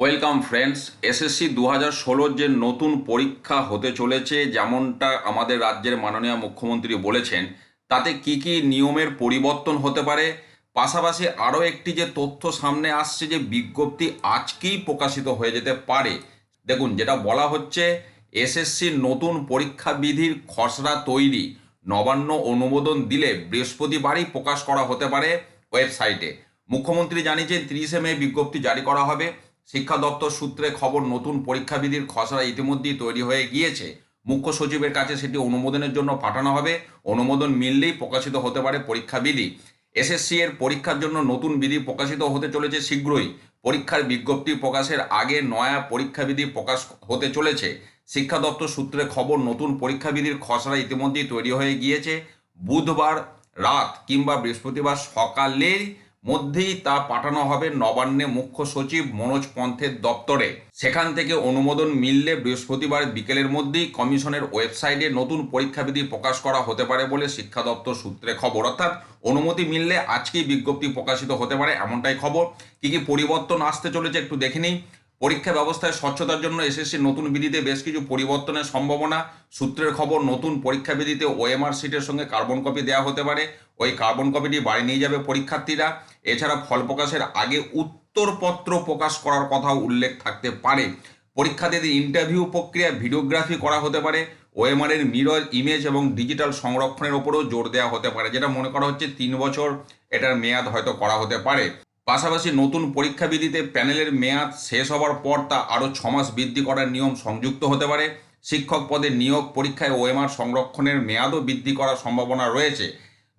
Welcome friends SSC দু হাজার ষোলোর যে নতুন পরীক্ষা হতে চলেছে, যেমনটা আমাদের রাজ্যের মাননীয় মুখ্যমন্ত্রী বলেছেন, তাতে কি কি নিয়মের পরিবর্তন হতে পারে? পাশাপাশি আরও একটি যে তথ্য সামনে আসছে যে বিজ্ঞপ্তি আজকেই প্রকাশিত হয়ে যেতে পারে। দেখুন, যেটা বলা হচ্ছে এসএসসির নতুন পরীক্ষা বিধির খসড়া তৈরি। নবান্ন অনুমোদন দিলে বৃহস্পতিবারই প্রকাশ করা হতে পারে ওয়েবসাইটে। মুখ্যমন্ত্রী জানিয়েছেন, তিরিশে মে বিজ্ঞপ্তি জারি করা হবে। শিক্ষা দপ্তর সূত্রে খবর, নতুন পরীক্ষা বিধির খসড়া ইতিমধ্যেই তৈরি হয়ে গিয়েছে। মুখ্য সচিবের কাছে সেটি অনুমোদনের জন্য পাঠানো হবে। অনুমোদন মিললেই প্রকাশিত হতে পারে পরীক্ষা বিধি এসএসসি এর পরীক্ষার জন্য নতুন বিধি প্রকাশিত হতে চলেছে শীঘ্রই। পরীক্ষার বিজ্ঞপ্তি প্রকাশের আগে নয়া পরীক্ষা বিধি প্রকাশ হতে চলেছে। শিক্ষা দপ্তর সূত্রে খবর, নতুন পরীক্ষা বিধির খসড়া ইতিমধ্যেই তৈরি হয়ে গিয়েছে। বুধবার রাত কিংবা বৃহস্পতিবার সকালের মধ্যেই তা পাঠানো হবে নবান্নে মুখ্য সচিব মনোজ পন্থের দপ্তরে। সেখান থেকে অনুমোদন মিললে বৃহস্পতিবার বিকেলের মধ্যেই কমিশনের ওয়েবসাইটে নতুন পরীক্ষাবিধি প্রকাশ করা হতে পারে বলে শিক্ষা দপ্তর সূত্রে খবর। অর্থাৎ অনুমতি মিললে আজকেই বিজ্ঞপ্তি প্রকাশিত হতে পারে এমনটাই খবর। কি কি পরিবর্তন আসতে চলেছে একটু দেখে নিই। পরীক্ষা ব্যবস্থায় স্বচ্ছতার জন্য এসএসসি নতুন বিধিতে বেশ কিছু পরিবর্তনের সম্ভাবনা। সূত্রের খবর, নতুন পরীক্ষা বিধিতে ওএমআর সিটের সঙ্গে কার্বন কপি দেওয়া হতে পারে। ওই কার্বন কপিটি বাড়ি নিয়ে যাবে পরীক্ষার্থীরা। এছাড়া ফল প্রকাশের আগে উত্তরপত্র প্রকাশ করার কথাও উল্লেখ থাকতে পারে। পরীক্ষার্থীদের ইন্টারভিউ প্রক্রিয়া ভিডিওগ্রাফি করা হতে পারে। ওএমআর এর মিরর ইমেজ এবং ডিজিটাল সংরক্ষণের ওপরেও জোর দেওয়া হতে পারে, যেটা মনে করা হচ্ছে তিন বছর এটার মেয়াদ হয়তো করা হতে পারে। পাশাপাশি নতুন পরীক্ষা বিধিতে প্যানেলের মেয়াদ শেষ হওয়ার পর তা আরও ছমাস বৃদ্ধি করার নিয়ম সংযুক্ত হতে পারে। শিক্ষক পদে নিয়োগ পরীক্ষায় ওএমআর সংরক্ষণের মেয়াদও বৃদ্ধি করার সম্ভাবনা রয়েছে।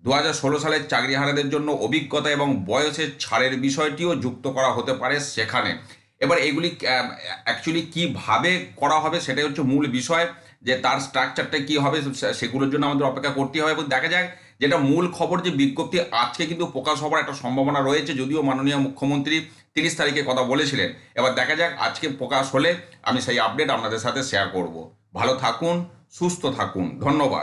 দু হাজার ষোলো সালের চাকরিহারাদের জন্য অভিজ্ঞতা এবং বয়সের ছাড়ের বিষয়টিও যুক্ত করা হতে পারে সেখানে। এবার এগুলি অ্যাকচুয়ালি কীভাবে করা হবে সেটাই হচ্ছে মূল বিষয়, যে তার স্ট্রাকচারটা কি হবে সেগুলোর জন্য আমাদের অপেক্ষা করতে হবে। এবং দেখা যাক যেটা মূল খবর যে বিজ্ঞপ্তি, আজকে কিন্তু প্রকাশ হওয়ার একটা সম্ভাবনা রয়েছে, যদিও মাননীয় মুখ্যমন্ত্রী তিরিশ তারিখে কথা বলেছিলেন। এবার দেখা যাক আজকে প্রকাশ হলে আমি সেই আপডেট আপনাদের সাথে শেয়ার করব। ভালো থাকুন, সুস্থ থাকুন। ধন্যবাদ।